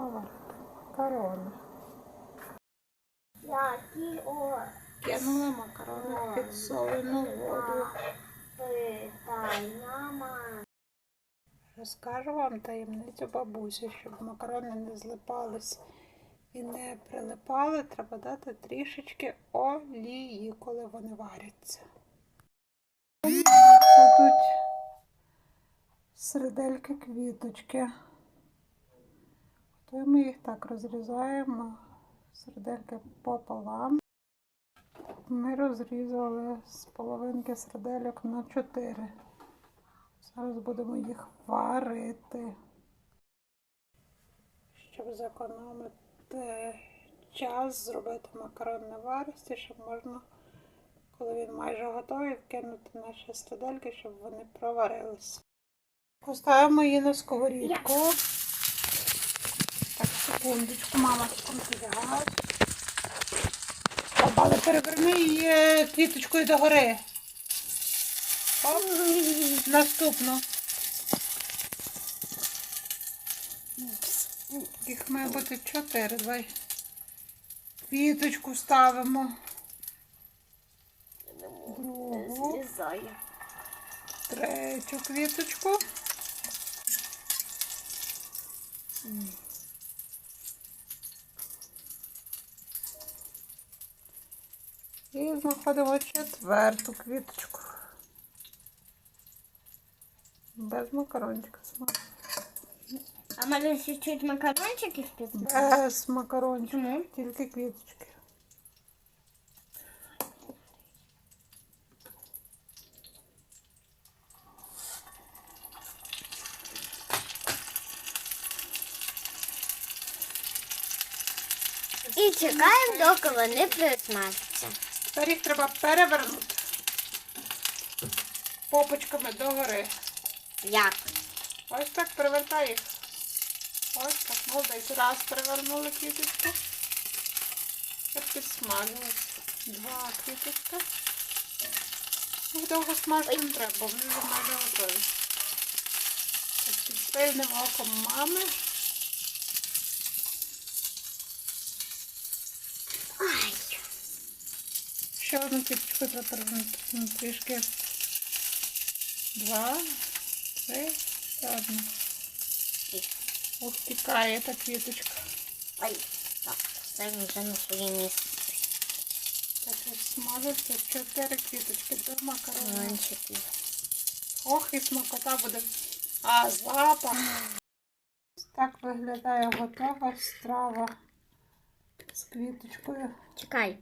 варити макарони. Які о Кинули макарони в підсолену воду. Розкажу вам таємницю бабусі, щоб макарони не злипались і не прилипали, треба дати трішечки олії, коли вони варяться. Тут середельки квіточки. Готуємо їх так, розрізаємо середельки пополам. Ми розрізали з половинки середельок на 4. Зараз будемо їх варити. Щоб зекономити час, зробити макарон наваристі, щоб можна, коли він майже готовий, вкинути наші середельки, щоб вони проварилися. Поставимо її на сковорідку. Секундочку, мама сконфігала. Але переверни її е, квіточкою догори. Оп. Наступно. Їх має бути чотири. Давай. Квіточку ставимо. Другу. Третю квіточку. знаходимо четверту квіточку. Без макарончика. смак. А мене ще чуть макарончики впізнають? Без макарончика. Чому? Тільки квіточки. І чекаємо, доки вони присмажаться. Тепер їх треба перевернути. Попочками догори. Як? Ось так перевертай їх. Ось так. Молодець. Раз перевернули квіточку. Тепер підсмажились. Два квіточка. Їх довго смажити не треба, бо вони вже майже готові. Так, під пильним оком мами. Ще одну квіточку перевернути. Ну, Трішки. Два, три, та одна. Ох, тікає та квіточка. Ай. Так, це вже на своє місце. Так, ось смажиться чотири квіточки до. Макарончики. Ох, і смакота буде. А запах. Ось Так виглядає готова страва з квіточкою. Чекай.